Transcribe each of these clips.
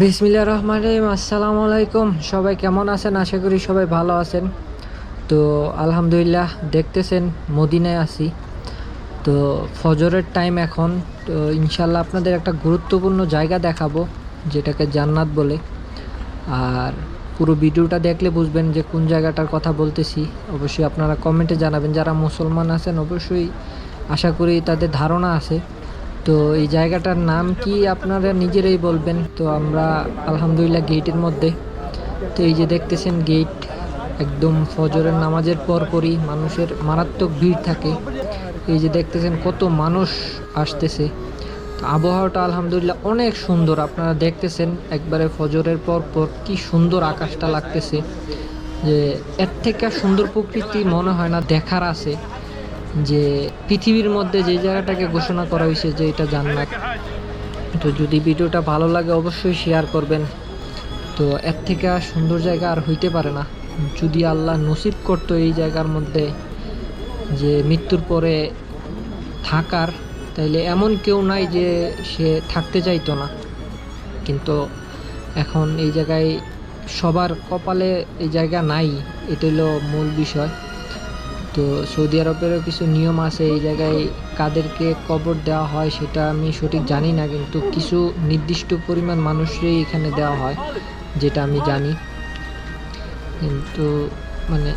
বিসমিল্লা রহমান রহিম। আসসালামু আলাইকুম সবাই কেমন আছেন? আশা করি সবাই ভালো আছেন। তো আলহামদুলিল্লাহ, দেখতেছেন, মদিনায় আছি। তো ফজরের টাইম এখন। তো ইনশাল্লাহ আপনাদের একটা গুরুত্বপূর্ণ জায়গা দেখাবো, যেটাকে জান্নাত বলে। আর পুরো ভিডিওটা দেখলে বুঝবেন যে কোন জায়গাটার কথা বলতেছি। অবশ্যই আপনারা কমেন্টে জানাবেন। যারা মুসলমান আছেন, অবশ্যই আশা করি তাদের ধারণা আছে। তো এই জায়গাটার নাম কি আপনারা নিজেরাই বলবেন? তো আমরা আলহামদুলিল্লাহ গেটের মধ্যে। তো এই যে দেখতেছেন গেট একদম ফজরের নামাজের পরপরই মানুষের মারাত্মক ভিড় থাকে। এই যে দেখতেছেন কত মানুষ আসতেছে। আবহাওয়াটা আলহামদুলিল্লাহ অনেক সুন্দর। আপনারা দেখতেছেন একবারে ফজরের পর পর কি সুন্দর আকাশটা লাগতেছে। যে এর থেকে সুন্দর প্রকৃতি মনে হয় না, দেখার আছে। যে পৃথিবীর মধ্যে যে জায়গাটাকে ঘোষণা করা হয়েছে যে এটা জান্নাত। তো যদি ভিডিওটা ভালো লাগে, অবশ্যই শেয়ার করবেন। তো এর থেকে আর সুন্দর জায়গা আর হইতে পারে না। যদি আল্লাহ নসিব করতো এই জায়গার মধ্যে যে মৃত্যুর পরে থাকার, তাইলে এমন কেউ নাই যে সে থাকতে চাইতো না। কিন্তু এখন এই জায়গায় সবার কপালে এই জায়গা নাই, এটা হলো মূল বিষয়। তো সৌদি আরবেরও কিছু নিয়ম আছে, এই জায়গায় কাদেরকে কবর দেওয়া হয় সেটা আমি সঠিক জানি না, কিন্তু কিছু নির্দিষ্ট পরিমাণ মানুষরই এখানে দেওয়া হয়, যেটা আমি জানি। কিন্তু মানে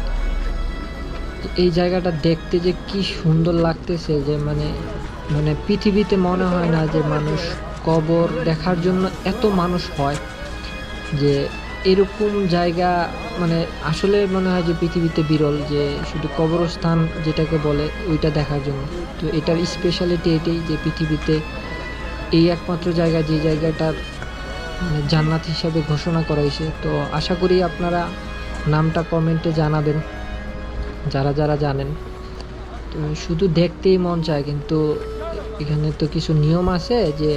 এই জায়গাটা দেখতে যে কি সুন্দর লাগতেছে যে মানে মানে পৃথিবীতে মনে হয় না যে মানুষ কবর দেখার জন্য এত মানুষ হয় যে এরকম জায়গা মানে আসলে মনে হয় যে পৃথিবীতে বিরল যে শুধু কবরস্থান যেটাকে বলে ওইটা দেখার জন্য। তো এটার স্পেশালিটি এটাই যে পৃথিবীতে এই একমাত্র জায়গা, যে জায়গাটা মানে জান্নাত হিসাবে ঘোষণা করা হয়েছে। তো আশা করি আপনারা নামটা কমেন্টে জানাবেন, যারা যারা জানেন। তো শুধু দেখতেই মন চায়, কিন্তু এখানে তো কিছু নিয়ম আছে যে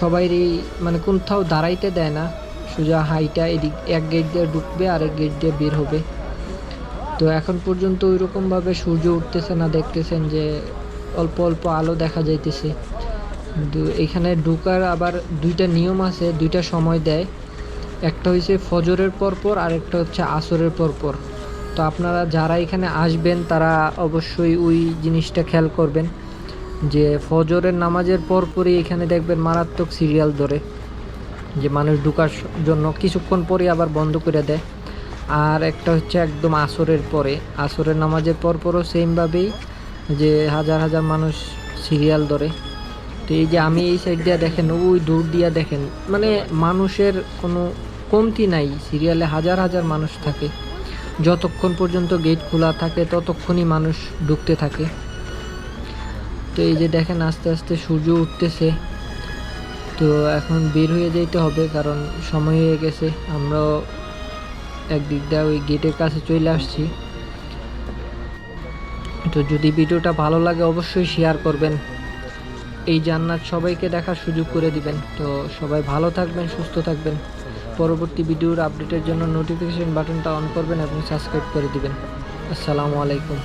সবাইরই মানে কোথাও দাঁড়াইতে দেয় না। সোজা হাইটা এদিক, এক গেট দিয়ে ঢুকবে আর এক গেট দিয়ে বের হবে। তো এখন পর্যন্ত ওই রকমভাবে সূর্য উঠতেছে না, দেখতেছেন যে অল্প অল্প আলো দেখা যাইতেছে। কিন্তু এখানে ঢুকার আবার দুইটা নিয়ম আছে, দুইটা সময় দেয়। একটা হয়েছে ফজরের পরপর আর একটা হচ্ছে আসরের পরপর। তো আপনারা যারা এখানে আসবেন, তারা অবশ্যই ওই জিনিসটা খেয়াল করবেন, যে ফজরের নামাজের পরপরই এখানে দেখবেন মারাত্মক সিরিয়াল ধরে। যে মানুষ ঢুকার জন্য কিছুক্ষণ পরে আবার বন্ধ করে দেয়। আর একটা হচ্ছে একদম আসরের পরে। আসরের নামাজের পরপরও সেমভাবেই যে হাজার হাজার মানুষ সিরিয়াল ধরে। তো এই যে আমি এই সাইড দিয়ে দেখেন, ওই দূর দিয়ে দেখেন মানে মানুষের কোনো কমতি নাই। সিরিয়ালে হাজার হাজার মানুষ থাকে। যতক্ষণ পর্যন্ত গেট খোলা থাকে, ততক্ষণই মানুষ ঢুকতে থাকে। তো এই যে দেখেন, আস্তে আস্তে সূর্য উঠতেছে। তো এখন বের হয়ে যেতে হবে, কারণ সময় হয়ে গেছে। আমরাও একদিক দিয়ে ওই গেটের কাছে চলে আসছি। তো যদি ভিডিওটা ভালো লাগে, অবশ্যই শেয়ার করবেন। এই জান্নাত সবাইকে দেখার সুযোগ করে দিবেন। তো সবাই ভালো থাকবেন, সুস্থ থাকবেন। পরবর্তী ভিডিওর আপডেটের জন্য নোটিফিকেশন বাটনটা অন করবেন এবং সাবস্ক্রাইব করে দিবেন। আসসালামু আলাইকুম।